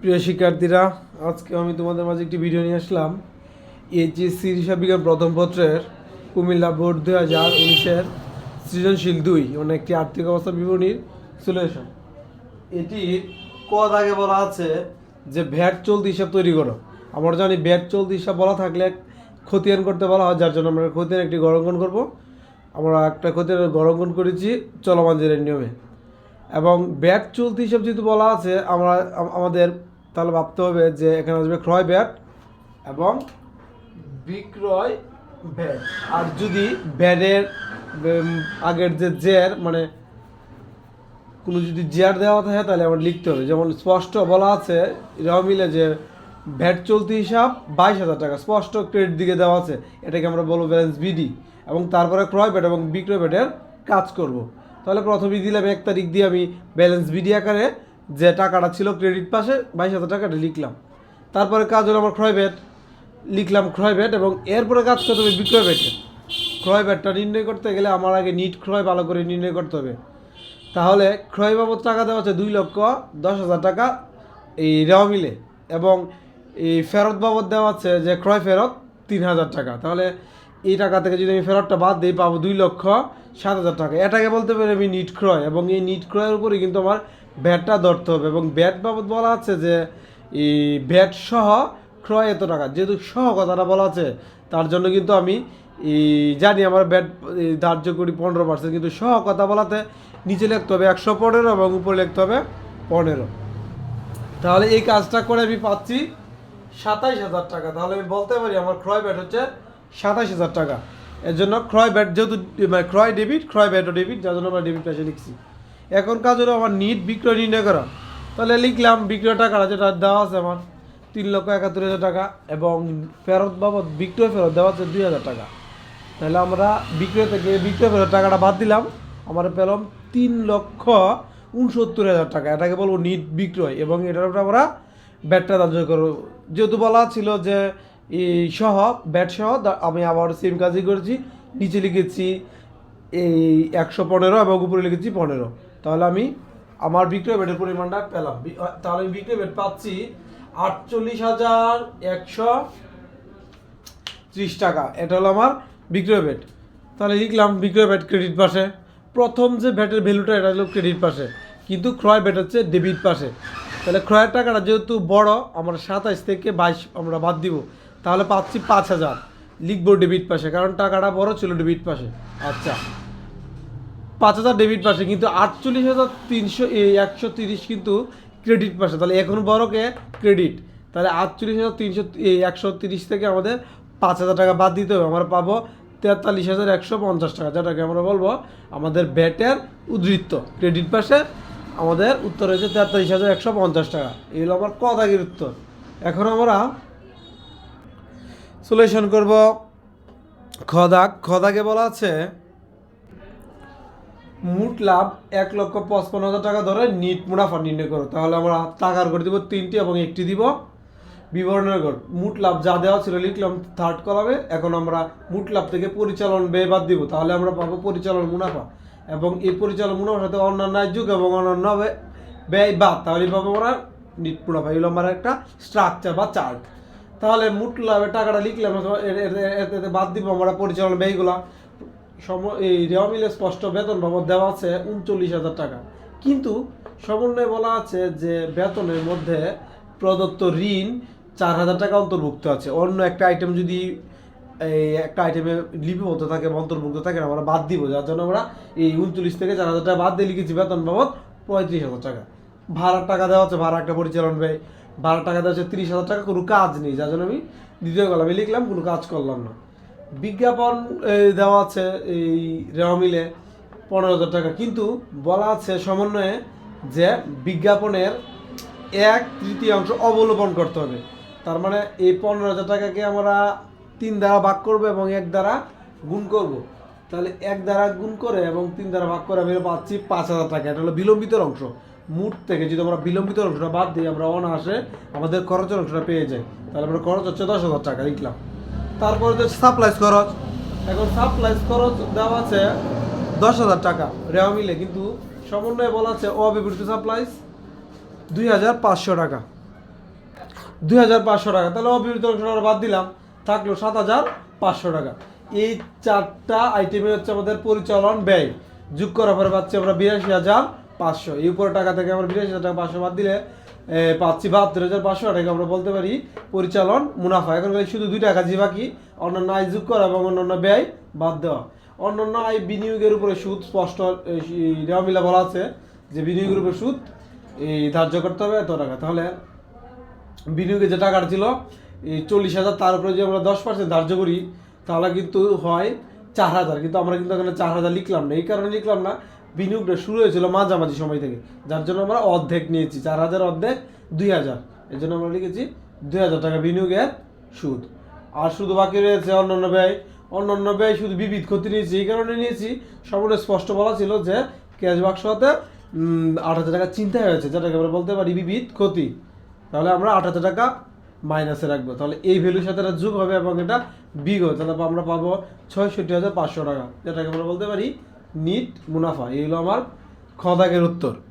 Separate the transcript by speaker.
Speaker 1: প্রিয় শিক্ষার্থীরা, আজকে আমি তোমাদের মাঝে একটি ভিডিও নিয়ে আসলাম। এইচএসসি হিসাব বিজ্ঞান প্রথম পত্রের কুমিল্লা বোর্ড দুই হাজার উনিশের সৃজনশীল দুই মানে একটি আর্থিক অবস্থা বিবরণীর সলিউশন এটির কদ আগে বলা আছে যে ভ্যাট চলতি হিসাব তৈরি করো। আমরা জানি ভ্যাট চলতি হিসাব বলা থাকলে খতিয়ান করতে বলা হয়, যার জন্য আমরা খতিয়ান একটি গড়ঙ্কন করব। আমরা একটা খতিয়ান গড়ঙ্কন করেছি চলমান জেরের নিয়মে। এবং ব্যাট চলতি হিসাব যেহেতু বলা আছে, আমরা, আমাদের তাহলে ভাবতে হবে যে এখানে আসবে ক্রয় ব্যাট এবং বিক্রয় ব্যাট। আর যদি ব্যাটের আগের যে জের মানে কোনো যদি জেয়ার দেওয়া থাকে তাহলে আমার লিখতে হবে। যেমন স্পষ্ট বলা আছে, এরাও মিলে যে ভ্যাট চলতি হিসাব বাইশ হাজার টাকা। স্পষ্ট ক্রেডিট দিকে দেওয়া আছে, এটাকে আমরা বলব ব্যালেন্স বিডি এবং তারপরে ক্রয় ব্যাট এবং বিক্রয় ব্যাটের কাজ করব। তাহলে প্রথমেই দিলাম এক তারিখ দিয়ে আমি ব্যালেন্স বিডি আকারে। যে টাকাটা ছিল ক্রেডিট পাশে বাইশ হাজার টাকাটা লিখলাম। তারপরে কাজ হলো আমার ক্রয় ব্যাট লিখলাম ক্রয় ব্যাট এবং এরপরে কাজ করতে হবে বিক্রয় ব্যাটে ক্রয় ব্যাটটা নির্ণয় করতে গেলে আমার আগে নিট ক্রয় ভালো করে নির্ণয় করতে হবে। তাহলে ক্রয় বাবদ টাকা দেওয়া হচ্ছে দুই লক্ষ দশ হাজার টাকা এই রেওয়া এবং এই ফেরত বাবদ দেওয়া হচ্ছে যে ক্রয় ফেরত তিন হাজার টাকা। তাহলে এই টাকা থেকে যদি আমি ফেরতটা বাদ দিই পাবো দুই লক্ষ সাত হাজার টাকা। এটাকে বলতে পারি আমি নিট ক্রয় এবং এই নিট ক্রয়ের উপরে কিন্তু আমার ব্যাটটা ধরতে হবে এবং ব্যাট বাবদ বলা আছে যে এই ব্যাট সহ ক্রয় এত টাকা। যেহেতু সহ কথাটা বলা আছে, তার জন্য কিন্তু আমি জানি আমার ব্যাট ধার্য করি পনেরো পার্সেন্ট কিন্তু সহ কথা বলাতে নিচে লিখতে হবে একশো পনেরো এবং উপরে লিখতে হবে পনেরো। তাহলে এই কাজটা করে আমি পাচ্ছি সাতাইশ হাজার টাকা। তাহলে আমি বলতে পারি আমার ক্রয় ব্যাট হচ্ছে সাতাইশ হাজার টাকা। এর জন্য ক্রয় ব্যাট যেহেতু মানে ক্রয় ডেবিট, ক্রয় ব্যাটও ডেবিট, যার জন্য আমরা ডেবিট পাশে লিখছি। এখন কাজ হলো আমার নিট বিক্রয় নির্ণয় করা। তাহলে লিখলাম বিক্রয় টাকাটা যেটা দেওয়া আছে আমার, তিন লক্ষ একাত্তর হাজার টাকা এবং ফেরত বাবদ, বিক্রয় ফেরত দেওয়া আছে দুই হাজার টাকা। তাহলে আমরা বিক্রয় থেকে বিক্রয় ফেরত টাকাটা বাদ দিলাম। আমরা পেলাম তিন লক্ষ উনসত্তর হাজার টাকা। এটাকে বলব নিট বিক্রয় এবং এটার উপরে আমরা ব্যাটটা ধার্য করব। যেহেতু বলা ছিল যে, এই সহ ব্যাট সহ আমি আবার সেম কাজই করেছি। নিচে লিখেছি এই একশো পনেরো এবং উপরে লিখেছি পনেরো। তাহলে আমি আমার বিক্রয় ব্যাটের পরিমাণটা পেলাম। তাহলে আমি বিক্রয় ব্যাট পাচ্ছি আটচল্লিশ হাজার একশো ত্রিশ টাকা। এটা হলো আমার বিক্রয় ব্যাট। তাহলে লিখলাম বিক্রয় ব্যাট ক্রেডিট পাশে। প্রথম যে ব্যাটের ভ্যালুটা, এটা হলো ক্রেডিট পাশে। কিন্তু ক্রয় ব্যাট হচ্ছে ডেবিট পাশে। তাহলে ক্রয়ের টাকাটা যেহেতু বড়, আমরা সাতাইশ থেকে বাইশ আমরা বাদ দিব। তাহলে পাচ্ছি পাঁচ হাজার। লিখব ডেবিট পাশে, কারণ টাকাটা বড় ছিল ডেবিট পাশে। আচ্ছা। পাঁচ হাজার ডেবিট পাশে, কিন্তু আটচল্লিশ হাজার তিনশো একশো তিরিশ কিন্তু ক্রেডিট পাশে। তাহলে এখন বড়কে ক্রেডিট তাহলে আটচল্লিশ হাজার তিনশো একশো তিরিশ থেকে আমাদের পাঁচ হাজার টাকা বাদ দিতে হবে। আমরা পাবো তেতাল্লিশ হাজার একশো পঞ্চাশ টাকা, যেটাকে আমরা বলব আমাদের ব্যাটের উদ্ধৃত্ত। ক্রেডিট পাশে আমাদের উত্তর হয়েছে তেতাল্লিশ হাজার একশো পঞ্চাশ টাকা। এই হলো আমার ক দাগের উত্তর। এখন আমরা সলিউশন করব খদাক। খদাকে বলা আছে মোট লাভ এক লক্ষ পঁচপন্ন হাজার টাকা ধরে নিট মুনাফা নির্ণয় করো। তাহলে আমরা টাকার করে দিব তিনটি এবং একটি দিব বিবরণের ঘর মোট লাভ যা দেওয়া ছিল লিখলাম থার্ড কলামে এখন আমরা মোট লাভ থেকে পরিচালন ব্যয় বাদ দিব। তাহলে আমরা পাবো পরিচালন মুনাফা। এবং এই পরিচালন মুনাফার সাথে অন্যান্য যুগ এবং অন্যান্য ব্যয়- বাদ। তাহলে পাবো আমরা নিট মুনাফা। এগুলো আমার একটা স্ট্রাকচার বা চার্ট তাহলে মোট লাভের টাকাটা লিখলাম এতে বাদ দিব আমরা পরিচালন ব্যয়গুলা। সম এই রেওয়া মিলে স্পষ্ট বেতন বাবদ দেওয়া আছে উনচল্লিশ হাজার টাকা। কিন্তু সমন্বয়ে বলা আছে যে বেতনের মধ্যে প্রদত্ত ঋণ চার হাজার টাকা অন্তর্ভুক্ত আছে। অন্য একটা আইটেম যদি এই একটা আইটেমে লিপিবদ্ধ থাকে অন্তর্ভুক্ত থাকে আমরা বাদ দিব। যার জন্য আমরা এই উনচল্লিশ থেকে চার হাজার টাকা বাদ দিয়ে লিখেছি বেতন বাবদ পঁয়ত্রিশ হাজার টাকা। ভাড়ার টাকা দেওয়া হচ্ছে ভাড়া একটা পরিচালন ব্যয়। ভাড়ার টাকা দেওয়া হচ্ছে তিরিশ হাজার টাকা, কোনো কাজ নেই। যার জন্য আমি দ্বিতীয় কলামে লিখলাম, কোনো কাজ করলাম না। বিজ্ঞাপন দেওয়া আছে এই রেওয়া মিলে পনেরো হাজার টাকা। কিন্তু বলা আছে সমন্বয়ে যে বিজ্ঞাপনের এক তৃতীয়াংশ অবলোপন করতে হবে। তার মানে এই পনেরো হাজার টাকাকে আমরা তিন দ্বারা ভাগ করব এবং এক দ্বারা গুণ করব। তাহলে এক দ্বারা গুণ করে এবং তিন দ্বারা ভাগ করে আমি পাচ্ছি পাঁচ হাজার টাকা। এটা হলো বিলম্বিত অংশ। মুঠ থেকে যদি আমরা বিলম্বিত অংশটা বাদ দিই, আমরা অনায়াসে আমাদের খরচের অংশটা পেয়ে যাই। তাহলে আমরা খরচ হচ্ছে দশ হাজার টাকা, লিখলাম। তারপরে যে সাপ্লাইজ খরচ, এখন সাপ্লাইজ খরচ দেওয়া আছে দশ হাজার টাকা রেওয়া মিলে, কিন্তু সমন্বয়ে বলা আছে অব্যবহৃত সাপ্লাইজ দুই হাজার পাঁচশো টাকা। দুই হাজার পাঁচশো টাকা, তাহলে অবিহিত অংশটা বাদ দিলাম, থাকল সাত হাজার পাঁচশো টাকা। এই চারটা আইটেমে হচ্ছে আমাদের পরিচালন ব্যয়। যোগ করার পরে পাচ্ছি আমরা বিরাশি হাজার পাঁচশো। এই উপরে টাকা থেকে আমরা বিরাশি হাজার টাকা পাঁচশো বাদ দিলে পাচ্ছি বাহাত্তর হাজার পাঁচশো টাকা আমরা বলতে পারি। পরিচালন, মুনাফা। এখন শুধু দুইটা কাজই বাকি অন্যান্য আয় যোগ করা এবং অন্যান্য ব্যয় বাদ দেওয়া। অন্যান্য আয় বিনিয়োগের উপরে সুদ স্পষ্ট মিলা বলা আছে যে বিনিয়োগের উপরে সুদ এই ধার্য করতে হবে এত টাকা। তাহলে বিনিয়োগে যে টাকাটা ছিল এই চল্লিশ হাজার, তার উপরে যদি আমরা দশ পার্সেন্ট ধার্য করি, তাহলে কিন্তু হয় চার হাজার। কিন্তু আমরা কিন্তু এখানে চার হাজার লিখলাম না। এই কারণে লিখলাম না বিনিয়োগটা শুরু হয়েছিল মাঝামাঝি সময় থেকে। যার জন্য আমরা অর্ধেক নিয়েছি, চার হাজার অর্ধেক, দুই হাজার। এর জন্য আমরা লিখেছি দুই হাজার টাকা বিনিয়োগের সুদ। আর শুধু বাকি রয়েছে অন্যান্য ব্যয়। অন্যান্য ব্যয় শুধু বিবিধ ক্ষতি নিয়েছি, এই কারণে নিয়েছি। সম্পূর্ণ স্পষ্ট বলা ছিল যে ক্যাশ বাক্স হতে আট হাজার টাকা চিন্তা হয়েছে, যেটাকে আমরা বলতে পারি বিবিধ ক্ষতি। তাহলে আমরা আট হাজার টাকা মাইনাসে রাখব। তাহলে এই ভ্যালুর সাথে এটা যোগ হবে এবং এটা বিগ হবে। তাহলে আমরা পাবো ছয়ষট্টি হাজার পাঁচশো টাকা, যেটাকে আমরা বলতে পারি নিট মুনাফা এই হলো আমার খ উত্তর।